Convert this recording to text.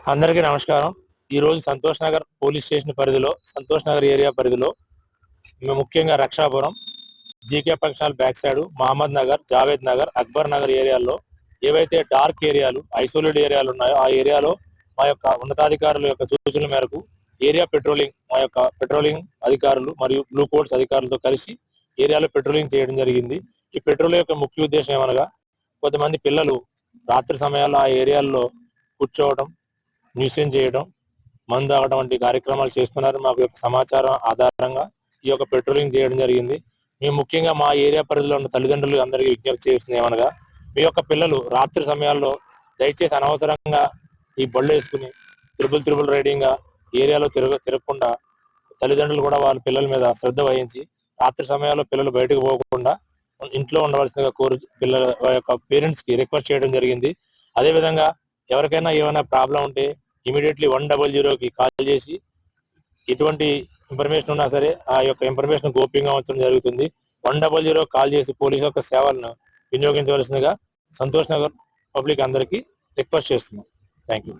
అందరికీ నమస్కారం. ఈ రోజు సంతోష్ నగర్ పోలీస్ స్టేషన్ పరిధిలో సంతోష్ నగర్ ఏరియా పరిధిలో మేము ముఖ్యంగా రక్షాపురం జీకే పక్షాల బ్యాక్ సైడ్ మహమ్మద్ నగర్ జావేద్ నగర్ అక్బర్ నగర్ ఏరియాల్లో ఏవైతే డార్క్ ఏరియాలు ఐసోలేట్ ఏరియాలు ఉన్నాయో ఆ ఏరియాలో మా యొక్క ఉన్నతాధికారుల యొక్క సూచనల మేరకు ఏరియా పెట్రోలింగ్ మా యొక్క పెట్రోలింగ్ అధికారులు మరియు బ్లూ కోడ్స్ అధికారులతో కలిసి ఏరియాలో పెట్రోలింగ్ చేయడం జరిగింది. ఈ పెట్రోల్ యొక్క ముఖ్య ఉద్దేశం ఏమనగా కొంతమంది పిల్లలు రాత్రి సమయాల్లో ఆ ఏరియాల్లో కూర్చోవడం మ్యూజియం చేయడం మందు తాగడం వంటి కార్యక్రమాలు చేస్తున్నారు. మాకు యొక్క సమాచారం ఆధారంగా ఈ యొక్క పెట్రోలింగ్ చేయడం జరిగింది. మేము ముఖ్యంగా మా ఏరియా పరిధిలో ఉన్న తల్లిదండ్రులు అందరికీ విజ్ఞప్తి చేస్తుంది ఏమనగా మీ యొక్క పిల్లలు రాత్రి సమయాల్లో దయచేసి అనవసరంగా ఈ బళ్ళు వేసుకుని త్రిబుల్ త్రిబుల్ రైడింగ్గా ఏరియాలో తిరగ తిరగకుండా తల్లిదండ్రులు కూడా వాళ్ళ పిల్లల మీద శ్రద్ధ వహించి రాత్రి సమయాల్లో పిల్లలు బయటకు పోకుండా ఇంట్లో ఉండవలసిందిగా కోరు పిల్లల యొక్క పేరెంట్స్కి రిక్వెస్ట్ చేయడం జరిగింది. అదే విధంగా ఎవరికైనా ఏమైనా ప్రాబ్లం ఉంటే ఇమీడియట్లీ వన్ డబల్ జీరోకి కాల్ చేసి ఎటువంటి ఇన్ఫర్మేషన్ ఉన్నా సరే ఆ యొక్క ఇన్ఫర్మేషన్ గోప్యంగా ఉంచడం జరుగుతుంది. వన్ డబల్ జీరో కాల్ చేసి పోలీస్ యొక్క సేవలను వినియోగించవలసిందిగా సంతోష్ నగర్ పబ్లిక్ అందరికీ రిక్వెస్ట్ చేస్తున్నాం. Thank you